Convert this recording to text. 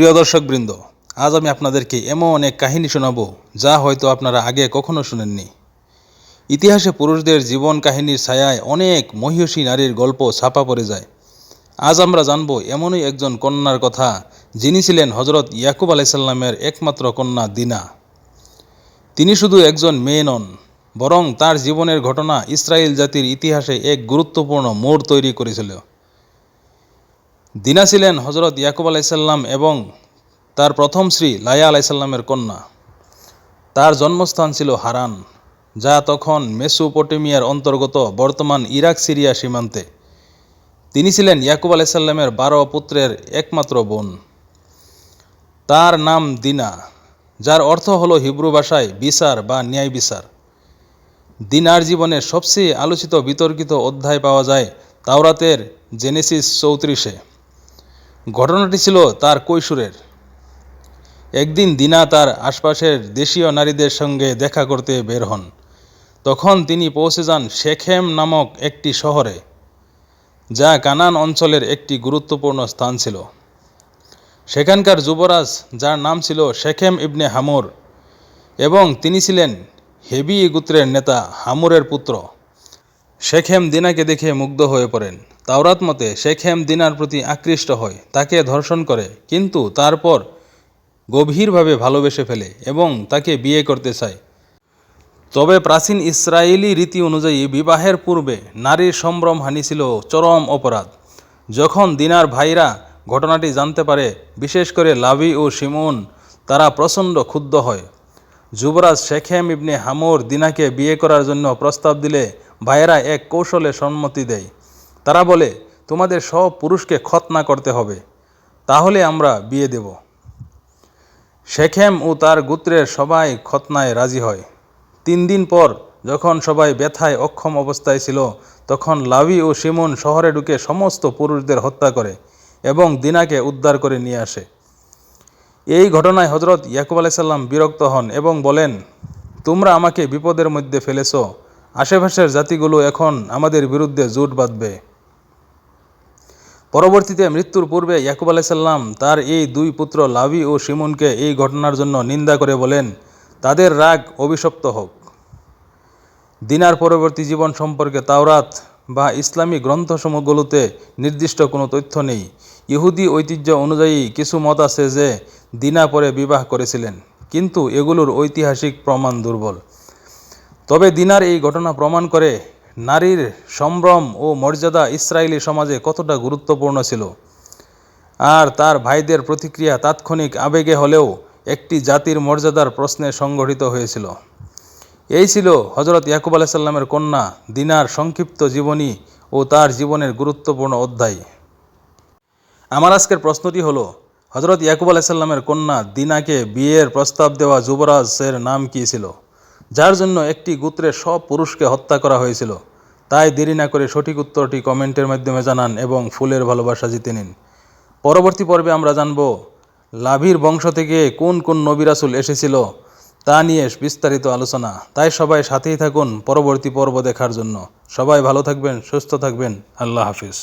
প্রিয় দর্শকবৃন্দ, আজ আমি আপনাদেরকে এমন এক কাহিনী শোনাব যা হয়তো আপনারা আগে কখনো শুনেননি। ইতিহাসে পুরুষদের জীবন কাহিনীর ছায়ায় অনেক মহিষী নারীর গল্প ছাপা পড়ে যায়। আজ আমরা জানব এমনই একজন কন্যার কথা, যিনি ছিলেন হজরত ইয়াকুব আলাইসাল্লামের একমাত্র কন্যা দিনা। তিনি শুধু একজন মেয়ে নন, বরং তার জীবনের ঘটনা ইসরায়েল জাতির ইতিহাসে এক গুরুত্বপূর্ণ মোড় তৈরি করেছিল। দিনা ছিলেন হজরত ইয়াকুব আলাইসাল্লাম এবং তার প্রথম শ্রী লায়া আলাইসাল্লামের কন্যা। তার জন্মস্থান ছিল হারান, যা তখন মেসোপটেমিয়ার অন্তর্গত বর্তমান ইরাক, সিরিয়া সীমান্তে। তিনি ছিলেন ইয়াকুব আলাইসাল্লামের বারো পুত্রের একমাত্র বোন। তার নাম দিনা, যার অর্থ হলো হিব্রু ভাষায় বিচার বা ন্যায় বিচার। দিনার জীবনের সবচেয়ে আলোচিত বিতর্কিত অধ্যায় পাওয়া যায় তাওরাতের জেনেসিস চৌত্রিশে। ঘটনাটি ছিল তার কৈশোরের। একদিন দিনা তার আশপাশের দেশীয় নারীদের সঙ্গে দেখা করতে বের হন। তখন তিনি পৌঁছে যান শেখেম নামক একটি শহরে, যা কানান অঞ্চলের একটি গুরুত্বপূর্ণ স্থান ছিল। সেখানকার যুবরাজ, যার নাম ছিল শেখেম ইবনে হামুর, এবং তিনি ছিলেন হেবি গোত্রের নেতা হামুরের পুত্র। শেখেম দিনাকে দেখে মুগ্ধ হয়ে পড়েন। তাওরাত মতে শেখেম দিনার প্রতি আকৃষ্ট হয়, তাকে ধর্ষণ করে, কিন্তু তারপর গভীরভাবে ভালোবেসে ফেলে এবং তাকে বিয়ে করতে চায়। তবে প্রাচীন ইসরায়েলি রীতি অনুযায়ী বিবাহের পূর্বে নারীর সম্ভ্রমহানি ছিল চরম অপরাধ। যখন দিনার ভাইরা ঘটনাটি জানতে পারে, বিশেষ করে লাভি ও শিমুন, তারা প্রচণ্ড ক্ষুব্ধ হয়। যুবরাজ শেখেম ইবনে হামুর দিনাকে বিয়ে করার জন্য প্রস্তাব দিলে ভাইয়েরা এক কৌশলে সম্মতি দেয়। তারা বলে, তোমাদের সব পুরুষকে খতনা করতে হবে, তাহলে আমরা বিয়ে দেব। শেখেম ও তার গোত্রের সবাই খতনায় রাজি হয়। তিন দিন পর যখন সবাই ব্যথায় অক্ষম অবস্থায় ছিল, তখন লাভি ও শিমুন শহরে ঢুকে সমস্ত পুরুষদের হত্যা করে এবং দিনাকে উদ্ধার করে নিয়ে আসে। এই ঘটনায় হজরত ইয়াকুব আলাইসাল্লাম বিরক্ত হন এবং বলেন, তোমরা আমাকে বিপদের মধ্যে ফেলেছ, আশেপাশের জাতিগুলো এখন আমাদের বিরুদ্ধে জোট বাঁধবে। পরবর্তীতে মৃত্যুর পূর্বে ইয়াকুব আলাইসাল্লাম তার এই দুই পুত্র লাভি ও শিমুনকে এই ঘটনার জন্য নিন্দা করে বলেন, তাদের রাগ অভিশপ্ত হোক। দিনার পরবর্তী জীবন সম্পর্কে তাওরাত বা ইসলামী গ্রন্থসমূহগুলোতে নির্দিষ্ট কোনো তথ্য নেই। ইহুদি ঐতিহ্য অনুযায়ী কিছু মত আছে যে, দিনা পরে বিবাহ করেছিলেন, কিন্তু এগুলোর ঐতিহাসিক প্রমাণ দুর্বল। তবে দিনার এই ঘটনা প্রমাণ করে নারীর সম্ভ্রম ও মর্যাদা ইসরায়েলি সমাজে কতটা গুরুত্বপূর্ণ ছিল? আর তার ভাইদের প্রতিক্রিয়া তাৎক্ষণিক আবেগে হলেও একটি জাতির মর্যাদার প্রশ্নে সংগঠিত হয়েছিল। এই ছিল হজরত ইয়াকুব আলাইসাল্লামের কন্যা দিনার সংক্ষিপ্ত জীবনী ও তার জীবনের গুরুত্বপূর্ণ অধ্যায়। আমার আজকের প্রশ্নটি হলো হজরত ইয়াকুব আলাইসাল্লামের কন্যা দিনাকে বিয়ের প্রস্তাব দেওয়া যুবরাজের নাম কী ছিল? যার জন্য একটি গোত্রের সব পুরুষকে হত্যা করা হয়েছিল। তাই দেরি না করে সঠিক উত্তরটি কমেন্টের মাধ্যমে জানান এবং ফুলের ভালোবাসা জিতে নিন। পরবর্তী পর্বে আমরা জানব, লাভির বংশ থেকে কোন কোন নবিরাসুল এসেছিল তা নিয়ে বিস্তারিত আলোচনা। তাই সবাই সাথেই থাকুন পরবর্তী পর্ব দেখার জন্য। সবাই ভালো থাকবেন, সুস্থ থাকবেন। আল্লাহ হাফিজ।